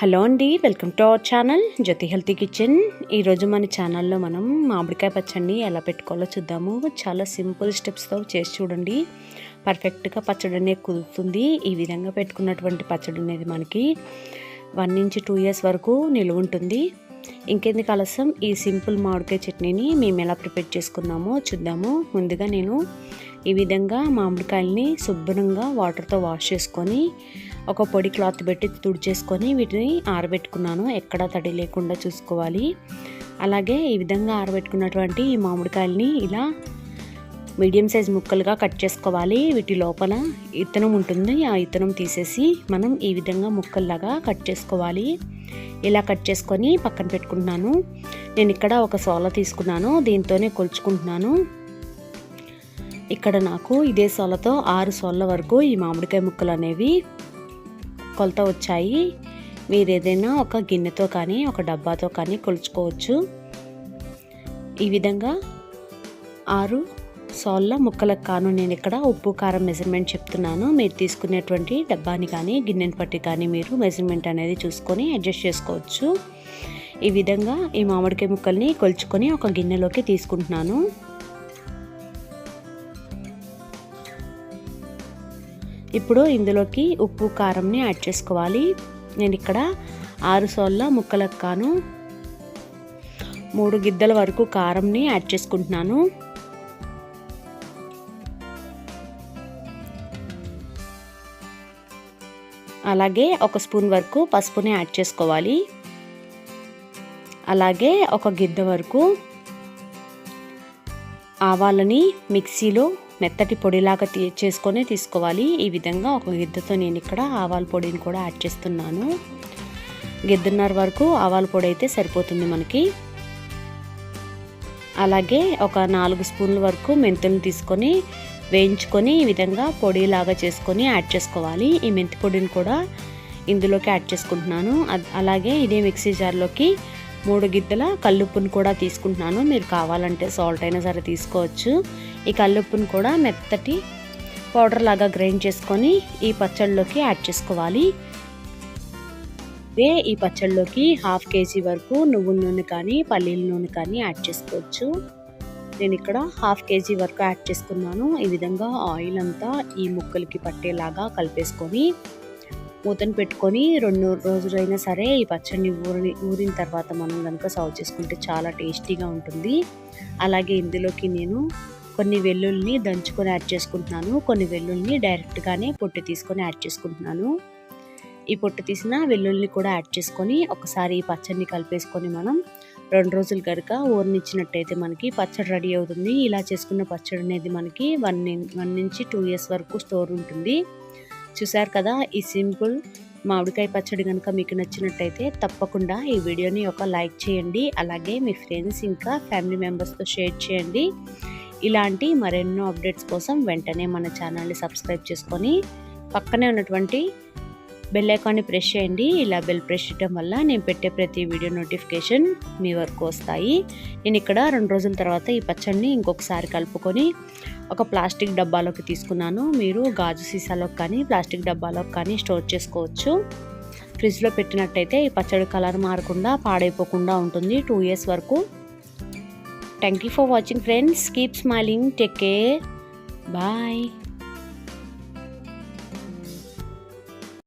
Hello అండి welcome to our channel Jyothi healthy kitchen. ఈరోజు మన ఛానల్లో మనం మామిడికాయ పచ్చడిని ఎలా పెట్టుకోవాలో చూద్దాము. చాలా సింపుల్ స్టెప్స్తో చేసి చూడండి. పర్ఫెక్ట్గా పచ్చడి అనేది కుదురుతుంది. ఈ విధంగా పెట్టుకున్నటువంటి పచ్చడి అనేది మనకి వన్ నుంచి టూ ఇయర్స్ వరకు నిలువ ఉంటుంది. ఇంకెందుకు ఆలస్యం? ఈ సింపుల్ మామిడికాయ చట్నీని మేము ఎలా ప్రిపేర్ చేసుకున్నామో చూద్దాము. ముందుగా నేను ఈ విధంగా మామిడికాయల్ని శుభ్రంగా వాటర్తో వాష్ చేసుకొని ఒక పొడి క్లాత్ పెట్టి తుడిచేసుకొని వీటిని ఆరబెట్టుకున్నాను. ఎక్కడ తడి లేకుండా చూసుకోవాలి. అలాగే ఈ విధంగా ఆరబెట్టుకున్నటువంటి ఈ మామిడికాయల్ని ఇలా మీడియం సైజ్ ముక్కలుగా కట్ చేసుకోవాలి. వీటి లోపల ఇత్తనం ఉంటుంది. ఆ ఇత్తనం తీసేసి మనం ఈ విధంగా ముక్కల్లాగా కట్ చేసుకోవాలి. ఇలా కట్ చేసుకొని పక్కన పెట్టుకుంటున్నాను. నేను ఇక్కడ ఒక సోల తీసుకున్నాను. దీంతోనే కొలుచుకుంటున్నాను. ఇక్కడ నాకు ఇదే సోలతో ఆరు సోళ్ళ వరకు ఈ మామిడికాయ ముక్కలు అనేవి కొలత వచ్చాయి. మీరు ఏదైనా ఒక గిన్నెతో కానీ ఒక డబ్బాతో కానీ కొలుచుకోవచ్చు. ఈ విధంగా ఆరు సాల్ల ముక్కలకు కాను నేను ఇక్కడ ఉప్పు కారం మెజర్మెంట్ చెప్తున్నాను. మీరు తీసుకునేటువంటి డబ్బాని కానీ గిన్నెని పట్టి కానీ మీరు మెజర్మెంట్ అనేది చూసుకొని అడ్జస్ట్ చేసుకోవచ్చు. ఈ విధంగా ఈ మామిడికాయ ముక్కల్ని కొలుచుకొని ఒక గిన్నెలోకి తీసుకుంటున్నాను. ఇప్పుడు ఇందులోకి ఉప్పు కారంని యాడ్ చేసుకోవాలి. నేను ఇక్కడ ఆరు సోళ్ళ ముక్కలకు కాను మూడు గిద్దల వరకు కారంని యాడ్ చేసుకుంటున్నాను. అలాగే ఒక స్పూన్ వరకు పసుపుని యాడ్ చేసుకోవాలి. అలాగే ఒక గిద్ద వరకు ఆవాలని మిక్సీలో మెత్తటి పొడిలాగా తీ చేసుకొని తీసుకోవాలి. ఈ విధంగా ఒక గిద్దతో నేను ఇక్కడ ఆవాల పొడిని కూడా యాడ్ చేస్తున్నాను. గిద్దన్నర వరకు ఆవాల పొడి అయితే సరిపోతుంది మనకి. అలాగే ఒక నాలుగు స్పూన్ల వరకు మెంతులను తీసుకొని వేయించుకొని ఈ విధంగా పొడిలాగా చేసుకొని యాడ్ చేసుకోవాలి. ఈ మెంతి పొడిని కూడా ఇందులోకి యాడ్ చేసుకుంటున్నాను. అలాగే ఇదే మిక్సీ జార్లోకి మూడు గిద్దెల కల్లుప్పును కూడా తీసుకుంటున్నాను. మీరు కావాలంటే సాల్ట్ అయినా సరే తీసుకోవచ్చు. ఈ కల్లుప్పును కూడా మెత్తటి పౌడర్ లాగా గ్రైండ్ చేసుకొని ఈ పచ్చళ్ళలోకి యాడ్ చేసుకోవాలి. ఇదే ఈ పచ్చళ్ళలోకి హాఫ్ కేజీ వరకు నువ్వుల నూనె కానీ పల్లీల నూనె కానీ యాడ్ చేసుకోవచ్చు. నేను ఇక్కడ హాఫ్ కేజీ వరకు యాడ్ చేసుకున్నాను. ఈ విధంగా ఆయిల్ అంతా ఈ ముక్కలకి పట్టేలాగా కలిపేసుకొని మూతను పెట్టుకొని రెండు రోజులైనా సరే ఈ పచ్చడిని ఊరి ఊరిన తర్వాత మనం కనుక సర్వ్ చేసుకుంటే చాలా టేస్టీగా ఉంటుంది. అలాగే ఇందులోకి నేను కొన్ని వెల్లుల్ని దంచుకొని యాడ్ చేసుకుంటున్నాను. కొన్ని వెల్లుల్ని డైరెక్ట్గానే పొట్టు తీసుకొని యాడ్ చేసుకుంటున్నాను. ఈ పొట్టు తీసిన వెల్లుల్ని కూడా యాడ్ చేసుకొని ఒకసారి ఈ పచ్చడిని కలిపేసుకొని మనం రెండు రోజులు కనుక ఊరినిచ్చినట్టయితే మనకి పచ్చడి రెడీ అవుతుంది. ఇలా చేసుకున్న పచ్చడి అనేది మనకి వన్ వన్ నుంచి టూ ఇయర్స్ వరకు స్టోర్ ఉంటుంది. చూసారు కదా ఈ సింపుల్ మామిడికాయ పచ్చడి కనుక మీకు నచ్చినట్టయితే తప్పకుండా ఈ వీడియోని ఒక లైక్ చేయండి అలాగే మీ ఫ్రెండ్స్ ఇంకా ఫ్యామిలీ మెంబర్స్తో షేర్ చేయండి. ఇలాంటి మరెన్నో అప్డేట్స్ కోసం వెంటనే మన ఛానల్ని సబ్స్క్రైబ్ చేసుకొని పక్కనే ఉన్నటువంటి బెల్ ఐకాన్ని ప్రెస్ చేయండి. ఇలా బెల్ ప్రెస్ చేయడం వల్ల నేను పెట్టే ప్రతి వీడియో నోటిఫికేషన్ మీ వరకు వస్తాయి. నేను ఇక్కడ రెండు రోజుల తర్వాత ఈ పచ్చడిని ఇంకొకసారి కలుపుకొని ఒక ప్లాస్టిక్ డబ్బాలోకి తీసుకున్నాను. మీరు గాజు సీసాలోకి కానీ ప్లాస్టిక్ డబ్బాలోకి కానీ స్టోర్ చేసుకోవచ్చు. ఫ్రిడ్జ్లో పెట్టినట్టయితే ఈ పచ్చడి కలర్ మారకుండా పాడైపోకుండా ఉంటుంది. టూ ఇయర్స్ వరకు. Thank you for watching friends keep smiling take care bye